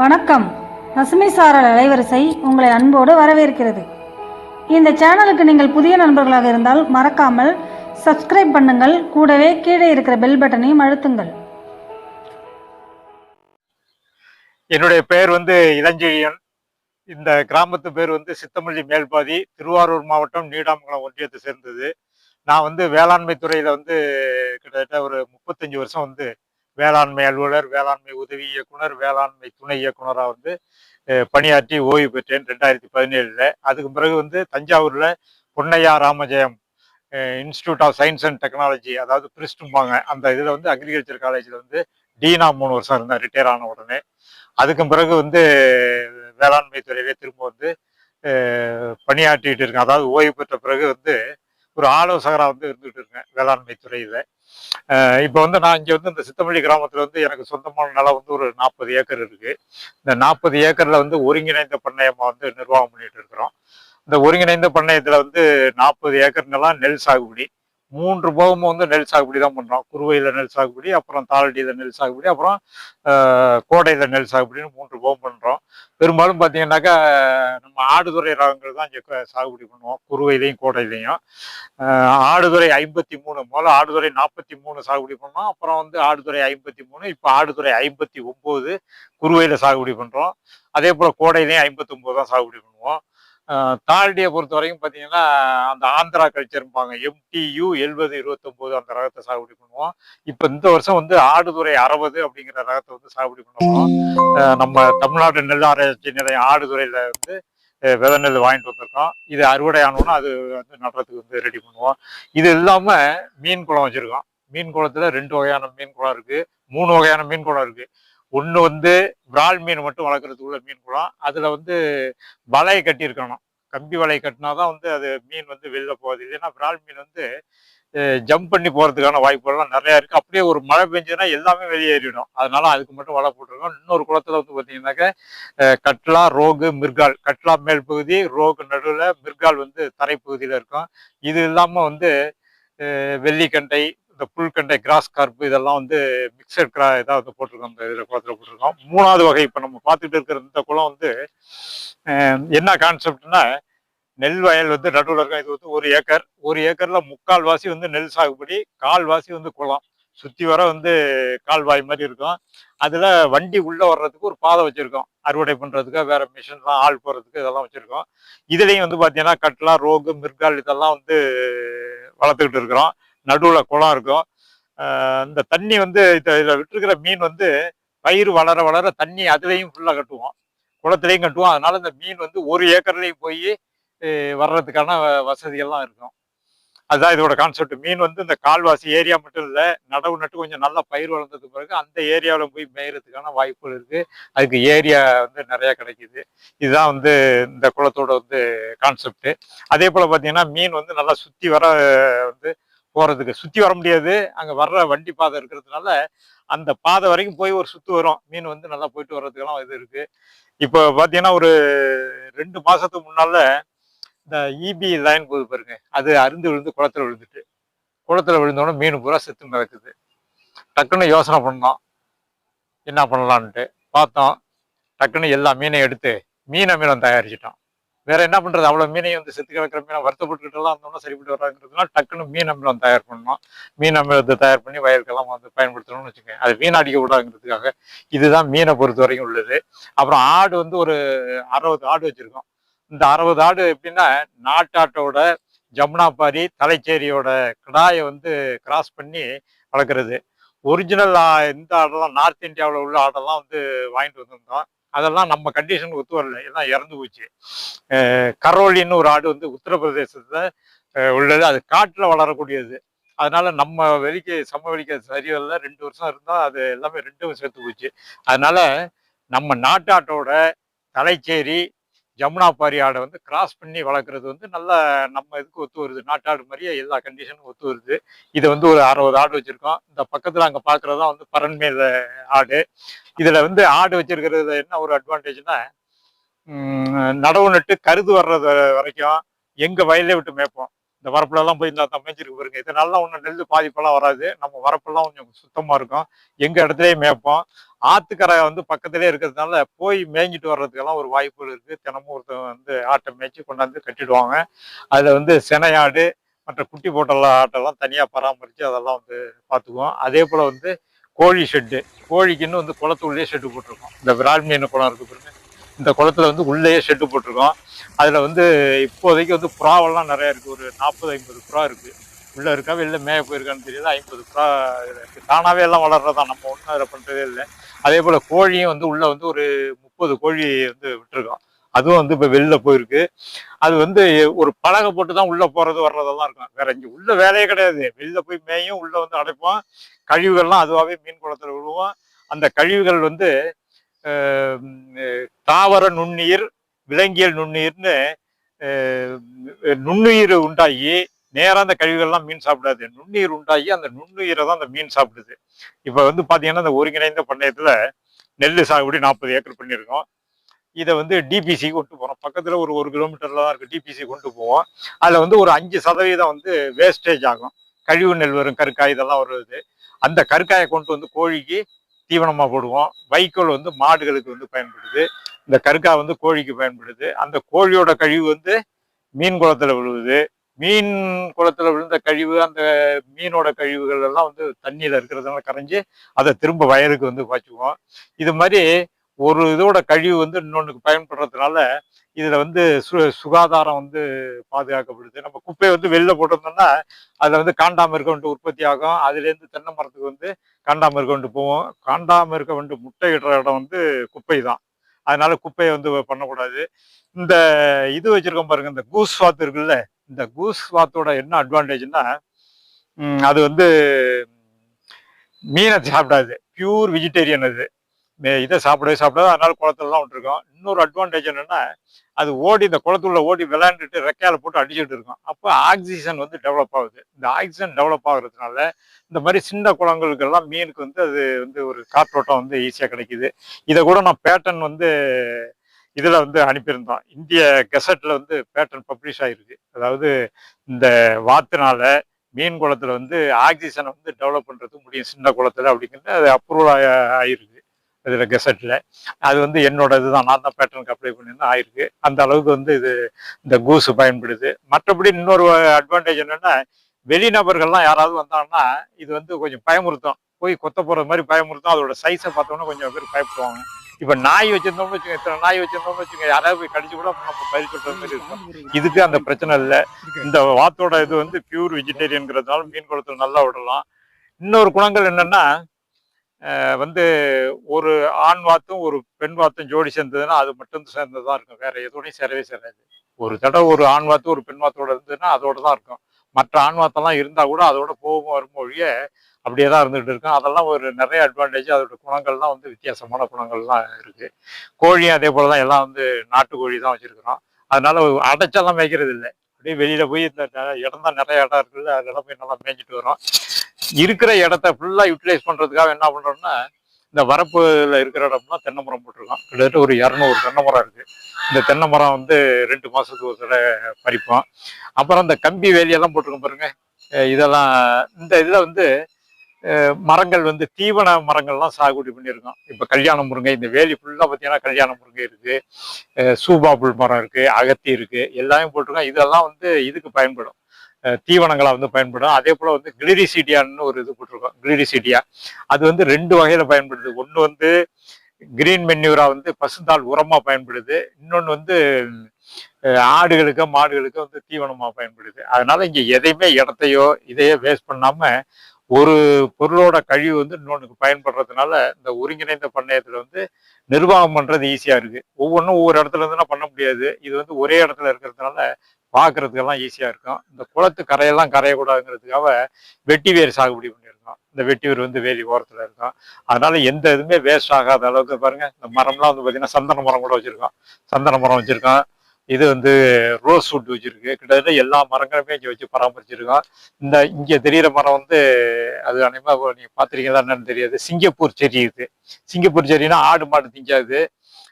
வணக்கம். பசுமை சாரல் அலைவரிசை உங்களை அன்போடு வரவேற்கிறது. இந்த சேனலுக்கு நீங்கள் புதிய நண்பர்களாக இருந்தால் மறக்காமல் சப்ஸ்கிரைப் பண்ணுங்கள். கூடவே கீழே இருக்கிற பெல் பட்டனையும் அழுத்துங்கள். என்னுடைய பெயர் வந்து இளஞ்செழியன். இந்த கிராமத்து பேர் வந்து சித்தமல்லி மேல்பாதி திருவாரூர் மாவட்டம் நீடாமங்கலம் ஒன்றியத்தை சேர்ந்தது. நான் வந்து வேளாண்மை துறையில் வந்து கிட்டத்தட்ட ஒரு முப்பத்தஞ்சு வருஷம் வந்து வேளாண்மை அலுவலர் வேளாண்மை உதவி இயக்குனர் வேளாண்மை துணை இயக்குனராக வந்து பணியாற்றி ஓய்வு பெற்றேன் ரெண்டாயிரத்தி பதினேழில். அதுக்கு பிறகு வந்து தஞ்சாவூரில் Ponnaiya Ramajayam Institute of Science and Technology அதாவது பிரிஸ்டும்பாங்க அந்த இதில் வந்து அக்ரிகல்ச்சர் காலேஜில் வந்து டீனா மூணு வருஷம் இருந்தேன் ரிட்டையர் ஆன உடனே. அதுக்கு பிறகு வந்து வேளாண்மை துறையிலே திரும்ப வந்து அஹ், பணியாற்றிட்டு இருக்கேன். அதாவது ஓய்வு பெற்ற பிறகு வந்து ஒரு ஆலோசகராக வந்து இருந்துகிட்டு இருக்கேன் வேளாண்மை துறையில். இப்போ வந்து நான் இங்கே வந்து இந்த சித்தமல்லி கிராமத்தில் வந்து எனக்கு சொந்தமான நிலம் வந்து ஒரு நாற்பது ஏக்கர் இருக்குது இந்த நாற்பது ஏக்கரில் வந்து ஒருங்கிணைந்த பண்ணையமாக வந்து நிர்வாகம் பண்ணிகிட்டு இருக்கிறோம். இந்த ஒருங்கிணைந்த பண்ணையத்தில் வந்து நாற்பது ஏக்கர் நிலம் நெல் சாகுபடி. மூன்று போகமும் வந்து நெல் சாகுபடி தான் பண்ணுறோம் குறுவையில் நெல் சாகுபடி அப்புறம் தாளடியில் நெல் சாகுபடி அப்புறம் கோடையில் நெல் சாகுபடின்னு மூன்று போகம் பண்ணுறோம் பெரும்பாலும் பார்த்தீங்கன்னாக்கா நம்ம ஆடுதுறை ரகங்கள் தான் இங்கே சாகுபடி பண்ணுவோம். குறுவையிலையும் கோடையிலையும். ஆடுதுறை ஐம்பத்தி மூணு முதல்ல ஆடுதுறை நாற்பத்தி மூணு சாகுபடி பண்ணோம். அப்புறம் வந்து ஆடுதுறை ஐம்பத்தி மூணு இப்போ ஆடுதுறை ஐம்பத்தி ஒம்பது குறுவையில் சாகுபடி பண்ணுறோம் அதே போல் கோடையிலையும் ஐம்பத்தொம்போது தான் சாகுபடி பண்ணுவோம். தாழ்டியை பொறுத்த வரைக்கும் பார்த்தீங்கன்னா அந்த ஆந்திரா கல்ச்சர்பாங்க எம்டியூ எழுபது இருபத்தொம்போது அந்த ரகத்தை சாகுபடி பண்ணுவோம். இப்போ இந்த வருஷம் வந்து ஆடுதுறை அறுபது அப்படிங்கிற ரகத்தை வந்து சாகுபடி பண்ணுவோம் நம்ம தமிழ்நாடு நெல் ஆராய்ச்சி நிலையம் ஆடுதுறையில் வந்து அஹ் விதை நெல் வாங்கிட்டு வந்திருக்கோம். இது அறுவடை ஆனோன்னா அது வந்து நடுறதுக்கு வந்து ரெடி பண்ணுவோம். இது இல்லாமல் மீன் குளம் வச்சுருக்கோம். மீன் குளத்துல ரெண்டு வகையான மீன் குளம் இருக்கு. மூணு வகையான மீன் குளம் இருக்கு. ஒன்று வந்து விரால் மீன் மட்டும் வளர்க்குறதுக்கு உள்ள மீன் குளம். அதில் வந்து வலை கட்டியிருக்கணும். கம்பி வலை கட்டினா தான் வந்து அது மீன் வந்து வெளில போகாது. இல்லைன்னா விரால் மீன் வந்து ஜம்ப் பண்ணி போகிறதுக்கான வாய்ப்புகள்லாம் நிறையா இருக்குது அப்படியே ஒரு மழை பெஞ்சதுன்னா எல்லாமே வெளியேறிடும். அதனால அதுக்கு மட்டும் வலை போட்டிருக்கோம். இன்னொரு குளத்துல வந்து பார்த்தீங்கன்னாக்க கட்லா ரோகு மிர்கால். கட்லா மேல் பகுதி ரோகு நடுவில் மிர்கால் வந்து தரைப்பகுதியில் இருக்கும். இது இல்லாமல் வந்து வெள்ளிக்கண்டை இந்த புல்கண்டை கிராஸ் கார்ப்பு இதெல்லாம் வந்து மிக்சட் கிரா இதாக வந்து போட்டிருக்கோம். இந்த இதில் குளத்தில் போட்டிருக்கோம். மூணாவது வகை இப்போ நம்ம பார்த்துட்டு இருக்கிற இந்த குளம் வந்து என்ன கான்செப்ட்னா நெல் வயல் வந்து நடுவில் இருக்கும் இது வந்து ஒரு ஏக்கர். ஒரு ஏக்கரில் முக்கால் வாசி வந்து நெல் சாகுபடி கால் வாசி வந்து குளம். சுற்றி வர வந்து கால்வாய் மாதிரி இருக்கும். அதில் வண்டி உள்ளே வர்றதுக்கு ஒரு பாதை வச்சுருக்கோம். அறுவடை பண்ணுறதுக்கு வேறு மிஷின்லாம் ஆள் போகிறதுக்கு இதெல்லாம் வச்சுருக்கோம். இதுலேயும் வந்து பார்த்தீங்கன்னா கட்லா ரோகு மிர்கால் இதெல்லாம் வந்து வளர்த்துக்கிட்டு இருக்கிறோம். நடுவில் குளம் இருக்கும். இந்த தண்ணி வந்து இதில் விட்டுருக்கிற மீன் வந்து பயிர் வளர வளர தண்ணி அதுலேயும் ஃபுல்லாக கட்டுவோம். குளத்துலேயும் கட்டுவோம். அதனால் இந்த மீன் வந்து ஒரு ஏக்கர்லேயும் போய் வர்றதுக்கான வ- வசதிகள்லாம் இருக்கும். அதுதான் இதோட கான்செப்ட் மீன் வந்து இந்த கால்வாசி ஏரியா மட்டும் இல்லை நடவு நட்டு கொஞ்சம் நல்லா பயிர் வளர்ந்ததுக்கு பிறகு அந்த ஏரியாவில் போய் மேயறதுக்கான வாய்ப்புகள் இருக்குது அதுக்கு ஏரியா வந்து நிறையா கிடைக்கிது. இதுதான் வந்து இந்த குளத்தோட வந்து கான்செப்ட் அதே போல் பார்த்தீங்கன்னா மீன் வந்து நல்லா சுற்றி வர வந்து போகிறதுக்கு சுற்றி வர முடியாது. அங்கே வர்ற வண்டி பாதை இருக்கிறதுனால அந்த பாதை வரைக்கும் போய் ஒரு சுத்து வரும். மீன் வந்து நல்லா போயிட்டு வர்றதுக்கெல்லாம் இது இருக்குது இப்போ பார்த்தீங்கன்னா ஒரு ரெண்டு மாதத்துக்கு முன்னால் இந்த இபி லைன் போகுது பாருங்க. அது அருந்து விழுந்து குளத்துல விழுந்துட்டு. குளத்தில் விழுந்தோடனே மீன் பூரா செத்து மிதக்குது. டக்குன்னு யோசனை பண்ணோம். என்ன பண்ணலான்ட்டு. பார்த்தோம். டக்குன்னு எல்லா மீனையும் எடுத்து மீன் மீனம் தயாரிச்சிட்டோம். வேற என்ன பண்றது? அவ்வளவு மீனையும் வந்து செத்து கிடக்கிற மீனை வருத்தப்பட்டுக்கிட்டு எல்லாம் இருந்தோம்னா சரிப்பட்டு வராங்கிறதுனால டக்குன்னு மீன் அமிலம் தயார் பண்ணணும். மீன் அமிலத்தை தயார் பண்ணி வயலுக்கெல்லாம் வந்து பயன்படுத்தணும்னு வச்சுக்கோங்க. அது வீணடிக்க விடாங்கிறதுக்காக இதுதான் மீனை பொறுத்த வரைக்கும் உள்ளது. அப்புறம் ஆடு வந்து ஒரு அறுபது ஆடு வச்சிருக்கோம். இந்த அறுபது ஆடு எப்படின்னா நாட்டாட்டோட ஜமுனாபாரி தலைச்சேரியோட கிடாயை வந்து கிராஸ் பண்ணி வளர்க்குறது. ஒரிஜினல் இந்த ஆடெல்லாம் நார்த் இந்தியாவில் உள்ள ஆடெல்லாம் வந்து வாங்கிட்டு வந்திருந்தோம். அதெல்லாம் நம்ம கண்டிஷன் ஒத்து வரல. எல்லாம் இறந்து போச்சு. கரோலின்னு ஒரு ஆடு வந்து உத்தரப்பிரதேசத்தில் உள்ளது. அது காட்டில் வளரக்கூடியது. அதனால நம்ம வெளிக்கு சம வெளிக்கு அது சரி வரல ரெண்டு வருஷம் இருந்தால் அது எல்லாமே ரெண்டும் சேர்த்து போச்சு. அதனால நம்ம நாட்டாட்டோட தலைச்சேரி ஜமுனா பாரி ஆடை வந்து கிராஸ் பண்ணி வளர்க்குறது வந்து நல்லா நம்ம இதுக்கு ஒத்து வருது. நாட்டாடு மாதிரியே எல்லா கண்டிஷனும் ஒத்து வருது. இதை வந்து ஒரு அறுபது ஆடு வச்சுருக்கோம். இந்த பக்கத்தில் அங்கே பார்க்குறதா வந்து பரண்மேல ஆடு. இதில் வந்து ஆடு வச்சுருக்கிறது என்ன ஒரு அட்வான்டேஜ்னா நடவு நட்டு கருது வர்றது வரைக்கும் எங்கள் வயலே விட்டு மேய்ப்போம். இந்த வரப்புலலாம் போய் இந்த மேய்ச்சிருக்கு பாருங்க. இதனாலலாம் ஒன்றும் நெல் பாதிப்பெல்லாம் வராது. நம்ம வரப்பெல்லாம் கொஞ்சம் சுத்தமாக இருக்கும். எங்கள் இடத்துலையே மேய்ப்போம். ஆத்துக்கரை வந்து பக்கத்துலேயே இருக்கிறதுனால போய் மேய்ஞ்சிட்டு வர்றதுக்கெல்லாம் ஒரு வாய்ப்புகள் இருக்குது தினமும் ஒருத்தவங்க வந்து ஆட்டை மேய்ச்சி கொண்டாந்து கட்டிடுவாங்க. அதில் வந்து சினையாடு மற்ற குட்டி போட்டல ஆட்டெல்லாம் தனியாக பராமரித்து அதெல்லாம் வந்து பார்த்துக்குவோம் அதே போல் வந்து கோழி ஷெட்டு கோழிக்குன்னு வந்து குளத்துள்ளே ஷெட்டு போட்டிருக்கோம். இந்த விரால் மீன் குளம் இருக்குது பாருங்க. இந்த குளத்துல வந்து உள்ளேயே ஷெட்டு போட்டிருக்கோம். அதில் வந்து இப்போதைக்கு வந்து புறாவெல்லாம் நிறைய இருக்குது ஒரு நாற்பது ஐம்பது புறா இருக்குது உள்ளே இருக்கா வெளில மேய போயிருக்கான்னு தெரியல ஐம்பது புறா இருக்குது இருக்கு. தானாகவே எல்லாம் வளர்றதா நம்ம ஒன்றும் அதில் பண்ணுறதே இல்லை. அதே போல் கோழியும் வந்து உள்ளே வந்து ஒரு முப்பது கோழி வந்து விட்டுருக்கோம். அதுவும் வந்து இப்போ வெளில போயிருக்கு. அது வந்து ஒரு பலகை போட்டு தான் உள்ளே போகிறது வர்றதெல்லாம் இருக்கும். வேற இங்கே உள்ள வேலையே கிடையாது. வெளில போய் மேயும் உள்ளே வந்து அடைப்போம். கழிவுகள்லாம் அதுவாகவே மீன் குளத்தில் விழுவோம். அந்த கழிவுகள் வந்து தாவர நுண்ணுயிர் விலங்கியல் நுண்ணுயிர்னு நுண்ணுயிர் உண்டாகி நேராக அந்த கழிவுகள்லாம் மீன் சாப்பிடாது. நுண்ணுயிர் உண்டாகி அந்த நுண்ணுயிரை தான் அந்த மீன் சாப்பிடுது. இப்போ வந்து பார்த்தீங்கன்னா இந்த ஒருங்கிணைந்த பண்ணையத்தில் நெல் சாகுபடி நாற்பது ஏக்கர் பண்ணியிருக்கோம். இதை வந்து டிபிசி கொண்டு போகிறோம் பக்கத்தில் ஒரு ஒரு கிலோமீட்டரில் தான் இருக்குது டிபிசி கொண்டு போவோம். அதில் வந்து ஒரு அஞ்சு சதவீதம் வந்து வேஸ்டேஜ் ஆகும். கழிவு நெல் வரும் கருக்காய் இதெல்லாம் வருது. அந்த கருக்காயை கொண்டு வந்து கோழிக்கு தீவனமாக போடுவோம். வைக்கோல் வந்து மாடுகளுக்கு வந்து பயன்படுது. இந்த கருக்கா வந்து கோழிக்கு பயன்படுது. அந்த கோழியோட கழிவு வந்து மீன் குளத்தில் விழுவுது. மீன் குளத்தில் விழுந்த கழிவு அந்த மீனோட கழிவுகள் எல்லாம் வந்து தண்ணியில் இருக்கிறதுனால கரைஞ்சி அதை திரும்ப வயலுக்கு வந்து பாய்ச்சுவோம். இது மாதிரி ஒரு இதோட கழிவு வந்து இன்னொன்றுக்கு பயன்படுறதுனால இதில் வந்து சு சுகாதாரம் வந்து பாதுகாக்கப்படுது. நம்ம குப்பையை வந்து வெளில போட்டிருந்தோம்னா அதில் வந்து காண்டாமிருக்க உற்பத்தி ஆகும். அதுலேருந்து தென்னை மரத்துக்கு வந்து காண்டாமிருக்க இருக்க போவோம் காண்டாமிருக்க இருக்க முட்டையிடுற இடம் வந்து குப்பை தான். அதனால குப்பையை வந்து பண்ணக்கூடாது. இந்த இது வச்சுருக்கோம் பாருங்க இந்த கூஸ் வாத்து இருக்குல்ல இந்த கூஸ் வாத்தோட என்ன அட்வான்டேஜ்னா அது வந்து மீனை சாப்பிடாது. பியூர் வெஜிடேரியன் அது. இதை சாப்பிடவே சாப்பிடாது. அதனால குளத்துலலாம் விட்டுருக்கோம். இன்னொரு அட்வான்டேஜ் என்னன்னா அது ஓடி இந்த குளத்துள்ள ஓடி விளையாண்டுட்டு ரெக்கையால போட்டு அடிச்சுட்டு இருக்கும். அப்போ ஆக்சிஜன் வந்து டெவலப் ஆகுது. இந்த ஆக்சிஜன் டெவலப் ஆகுறதுனால இந்த மாதிரி சின்ன குளங்களுக்கெல்லாம் மீனுக்கு வந்து அது வந்து ஒரு காற்றோட்டம் வந்து ஈஸியாக கிடைக்குது. இதை கூட நான் பேட்டன் வந்து இதில் வந்து அனுப்பியிருந்தோம். இந்திய கெசட்டில் வந்து பேட்டன் பப்ளிஷ் ஆகிருக்கு அதாவது இந்த வாத்தினால மீன் குளத்துல வந்து ஆக்சிஜனை வந்து டெவலப் பண்ணுறது முடியும். சின்ன குளத்துல அப்படிங்கிறது அது அப்ரூவல் ஆகிருக்கு இதில் கெசட்டில். அது வந்து என்னோட இதுதான். நான் தான் பேட்டர்னுக்கு அப்ளை பண்ணியிருந்தேன். ஆயிருக்கு. அந்த அளவுக்கு வந்து இது இந்த கூசு பயன்படுது. மற்றபடி இன்னொரு அட்வான்டேஜ் என்னன்னா வெளிநபர்கள்லாம் யாராவது வந்தாங்கன்னா இது வந்து கொஞ்சம் பயமுறுத்தும். போய் கொத்த போறது மாதிரி பயமுறுத்தும். அதோட சைஸை பார்த்தோன்னா கொஞ்சம் பேர் பயப்படுவாங்க. இப்போ நாய் வச்சிருந்தோம்னு வச்சுக்கோங்க இத்தனை நாய் வச்சிருந்தோம்னு வச்சுக்கோங்க யாராவது போய் கடிச்சு கூட நம்ம பயிர் சொல்ற மாதிரி இருக்கும். இதுக்கு அந்த பிரச்சனை இல்லை. இந்த வாத்தோட இது வந்து பியூர் வெஜிடேரியன்ங்கிறதுனால மீன் குளத்துல நல்லா விடலாம். இன்னொரு குணங்கள் என்னன்னா வந்து ஒரு ஆண் வாத்தும் ஒரு பெண் வாத்தும் ஜோடி சேர்ந்ததுன்னா அது மட்டும் சேர்ந்ததா இருக்கும். வேற எதோடையும் சேரவே சேராது. ஒரு தடவை ஒரு ஆண் வாத்து ஒரு பெண் வாத்தோட இருந்ததுன்னா அதோட தான் இருக்கும். மற்ற ஆண் வாத்தெல்லாம் இருந்தால் கூட அதோட போகும் வரும் அப்படியே தான் இருந்துகிட்டு இருக்கும். அதெல்லாம் ஒரு நிறைய அட்வான்டேஜ் அதோட குணங்கள்லாம் வந்து வித்தியாசமான குணங்கள்லாம் இருக்குது கோழியும் அதே போல் தான் எல்லாம் வந்து நாட்டுக்கோழி தான் வச்சுருக்குறோம். அதனால அடைச்செல்லாம் மேய்க்கிறது இல்லை அப்படியே வெளியில போய் இந்த இடம் தான் நிறைய இடம் இருக்குல்ல அதெல்லாம் போய் நல்லா மேய்ஞ்சிட்டு வரோம். இருக்கிற இடத்த ஃபுல்லா யூட்டிலைஸ் பண்றதுக்காக என்ன பண்றோம்னா இந்த வரப்புல இருக்கிற இடம்லாம் தென்னை மரம் போட்டிருக்கோம். கிட்டத்தட்ட ஒரு இரநூறு தென்னை மரம் இருக்கு. இந்த தென்னை மரம் வந்து ரெண்டு மாசத்துக்கு ஒரு தடவை பறிப்போம். அப்புறம் இந்த கம்பி வேலியெல்லாம் போட்டிருக்கோம் பாருங்க. இதெல்லாம் இந்த இதுல வந்து மரங்கள் வந்து தீவன மரங்கள்லாம் சாகுபடி பண்ணியிருக்கோம் இப்போ கல்யாண முருங்கை இந்த வேலி ஃபுல்லாக பார்த்தீங்கன்னா கல்யாண முருங்கை இருக்குது அஹ் சூபாபுல் மரம் இருக்குது அகத்தி இருக்குது எல்லாமே போட்டிருக்கோம். இதெல்லாம் வந்து இதுக்கு பயன்படும். தீவனங்களாக வந்து பயன்படும். அதே போல் வந்து கிளிரிசீடியான்னு ஒரு இது போட்டிருக்கோம் கிளிரிசீடியா அது வந்து ரெண்டு வகையில் பயன்படுது. ஒன்று வந்து கிரீன் மென்யூரா வந்து பசுந்தாள் உரமா பயன்படுது. இன்னொன்று வந்து ஆடுகளுக்கு மாடுகளுக்கு வந்து தீவனமா பயன்படுது. அதனால இங்க எதையுமே இடத்தையோ இதையோ வேஸ்ட் பண்ணாம ஒரு பொருளோட கழிவு வந்து இன்னொன்றுக்கு பயன்படுறதுனால இந்த ஒருங்கிணைந்த பண்ணையத்தில் வந்து நிர்வாகம் பண்ணுறது ஈஸியாக இருக்குது ஒவ்வொன்றும் ஒவ்வொரு இடத்துல இருந்துலாம் பண்ண முடியாது. இது வந்து ஒரே இடத்துல இருக்கிறதுனால பார்க்குறதுக்கெல்லாம் ஈஸியாக இருக்கும். இந்த குளத்து கரையெல்லாம் கரையக்கூடாதுங்கிறதுக்காக வெட்டி வேர் சாகுபடி பண்ணியிருக்கோம். இந்த வெட்டி வேர் வந்து வேலி ஓரத்தில் இருக்கும். அதனால எந்த இதுவுமே வேஸ்ட் ஆகாத அளவுக்கு பாருங்கள் இந்த மரம்லாம் வந்து பார்த்திங்கன்னா சந்தன மரம் கூட வச்சுருக்கோம். சந்தன மரம் வச்சுருக்கோம். இது வந்து ரோஸ் வுட் வச்சிருக்கு. கிட்டத்தட்ட எல்லா மரங்களுமே இங்கே வச்சு பராமரிச்சிருக்கோம் இந்த இங்கே தெரியிற மரம் வந்து அது அனைமா நீங்கள் பார்த்துருக்கீங்களா என்னன்னு தெரியாது. சிங்கப்பூர் செடி இது. சிங்கப்பூர் செடினா ஆடு மாடு திங்காது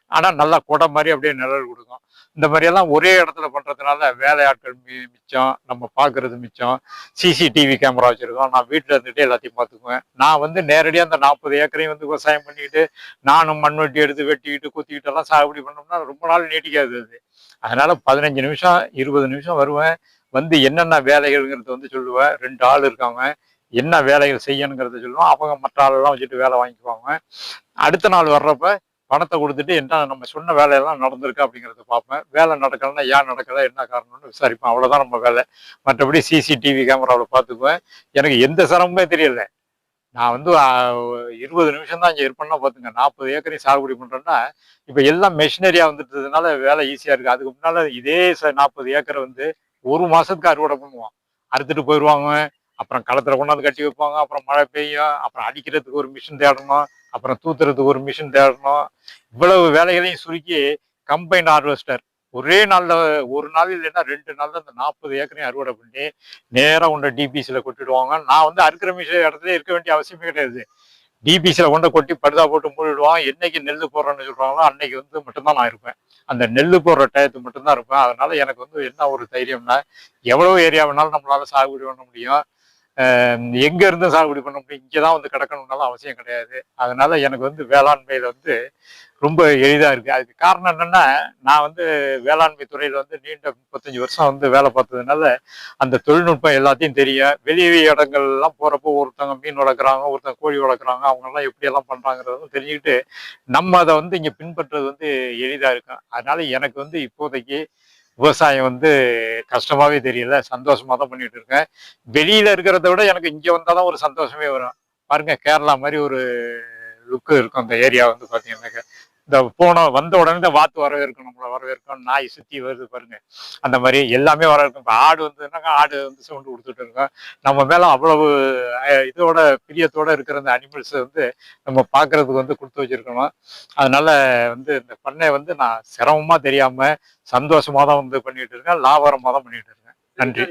ஆனால் நல்லா குடை மாதிரி அப்படியே நிழல் கொடுக்கும். இந்த மாதிரியெல்லாம் ஒரே இடத்துல பண்ணுறதுனால வேலையாட்கள் மி- மிச்சம் நம்ம பார்க்கறது மிச்சம். சிசிடிவி கேமரா வச்சுருக்கோம். நான் வீட்டில் இருந்துகிட்டே எல்லாத்தையும் பார்த்துக்குவேன். நான் வந்து நேரடியாக அந்த நாற்பது ஏக்கரையும் வந்து விவசாயம் பண்ணிக்கிட்டு நானும் மண் வெட்டி எடுத்து வெட்டிக்கிட்டு குத்திக்கிட்டு எல்லாம் சாகுபடி பண்ணோம்னா ரொம்ப நாள் நீட்டிக்காது அது. அதனால் பதினஞ்சு நிமிஷம் இருபது நிமிஷம் வருவேன். வந்து என்னென்ன வேலைகள்ங்கிறத வந்து சொல்லுவேன். ரெண்டு ஆள் இருக்காங்க. என்ன வேலைகள் செய்யணுங்கிறத சொல்லுவோம் அவங்க மற்ற ஆளெல்லாம் வச்சுட்டு வேலை வாங்கிக்குவாங்க. அடுத்த நாள் வர்றப்ப பணத்தை கொடுத்துட்டு என்ன நம்ம சொன்ன வேலையெல்லாம் நடந்திருக்கு அப்படிங்கிறத பார்ப்பேன். வேலை நடக்கலைன்னா ஏன் நடக்கலை? என்ன காரணம்னு விசாரிப்பேன். அவ்வளோதான் நம்ம வேலை. மற்றபடி சிசிடிவி கேமராவில் பார்த்துக்குவேன். எனக்கு எந்த சிரமமே தெரியல. நான் வந்து இருபது நிமிஷம் தான் இங்கே இருப்பேன்னா பார்த்துங்க நாற்பது ஏக்கரையும் சாகுபடி பண்ணுறேன்னா இப்போ எல்லாம் மெஷினரியாக வந்துட்டதுனால வேலை ஈஸியாக இருக்குது அதுக்கு முன்னால் இதே ச நாற்பது ஏக்கரை வந்து ஒரு மாதத்துக்கு அறுவடை பண்ணுவோம் அறுத்துட்டு போயிடுவாங்க அப்புறம் களத்தில் கொண்டாந்து கட்டி வைப்பாங்க அப்புறம் மழை பெய்யும் அப்புறம் அடிக்கிறதுக்கு ஒரு மிஷின் தேடணும் அப்புறம் தூத்துறதுக்கு ஒரு மிஷின் தேடணும். இவ்வளவு வேலைகளையும் சுருக்கி கம்பைன் ஹார்வெஸ்டர் ஒரே நாளில் ஒரு நாள் இல்லைன்னா ரெண்டு நாளில் அந்த நாற்பது ஏக்கரையும் அறுவடை பண்ணி நேராக உண்டை டிபிசியில் கொட்டிடுவாங்க. நான் வந்து அறுக்கிற மிஷின் இடத்துல இருக்க வேண்டிய அவசியமே கிடையாது. டிபிசியில் கொண்டு கொட்டி படுதா போட்டு மூடிடுவான். என்னைக்கு நெல் போடுறேன்னு சொல்கிறாங்களோ அன்னைக்கு வந்து மட்டும்தான் நான் இருப்பேன். அந்த நெல் போடுற டயத்து மட்டும்தான் இருப்பேன். அதனால எனக்கு வந்து என்ன ஒரு தைரியம்னா எவ்வளோ ஏரியா வேணாலும் நம்மளால சாகுபடி பண்ண முடியும். எங்க இருந்து சாகுபடி பண்ண முடியும் இங்கே தான் வந்து கிடக்கணும்னாலும் அவசியம் கிடையாது. அதனால எனக்கு வந்து வேளாண்மையில வந்து ரொம்ப எளிதா இருக்கு. அதுக்கு காரணம் என்னன்னா நான் வந்து வேளாண்மை துறையில வந்து நீண்ட முப்பத்தஞ்சு வருஷம் வந்து வேலை பார்த்ததுனால அந்த தொழில்நுட்பம் எல்லாத்தையும் தெரியும் வெளி இடங்கள்லாம் போறப்போ ஒருத்தவங்க மீன் வளர்க்குறாங்க ஒருத்தவங்க கோழி வளர்க்குறாங்க அவங்கெல்லாம் எப்படி எல்லாம் பண்றாங்கிறதும் தெரிஞ்சுக்கிட்டு நம்ம அதை வந்து இங்க பின்பற்றுறது வந்து எளிதா இருக்கும். அதனால எனக்கு வந்து இப்போதைக்கு விவசாயம் வந்து கஷ்டமாவே தெரியல சந்தோஷமா தான் பண்ணிட்டு இருக்கேன். வெளியில இருக்கிறத விட எனக்கு இங்க வந்தாதான் ஒரு சந்தோஷமே வரும். பாருங்க கேரளா மாதிரி ஒரு லுக்கு இருக்கும் அந்த ஏரியா வந்து பாத்தீங்கன்னா. இந்த போன வந்த உடனே இந்த வாத்து வரவேற்கும் நம்மளை வரவேற்கும் நாய் சுத்தி வருது பாருங்க. அந்த மாதிரி எல்லாமே வரவேற்கும். இப்போ ஆடு வந்ததுனாக்க ஆடு வந்து சவுண்டு கொடுத்துட்டு இருக்கோம் நம்ம மேல அவ்வளவு இதோட பிரியத்தோட இருக்கிற அந்த அனிமல்ஸ் வந்து நம்ம பார்க்கிறதுக்கு வந்து கொடுத்து வச்சிருக்கணும். அதனால வந்து இந்த பண்ணை வந்து நான் சிரமமா தெரியாம சந்தோஷமா தான் வந்து பண்ணிட்டு இருக்கேன். லாபகரமா தான் பண்ணிட்டு இருக்கேன். நன்றி.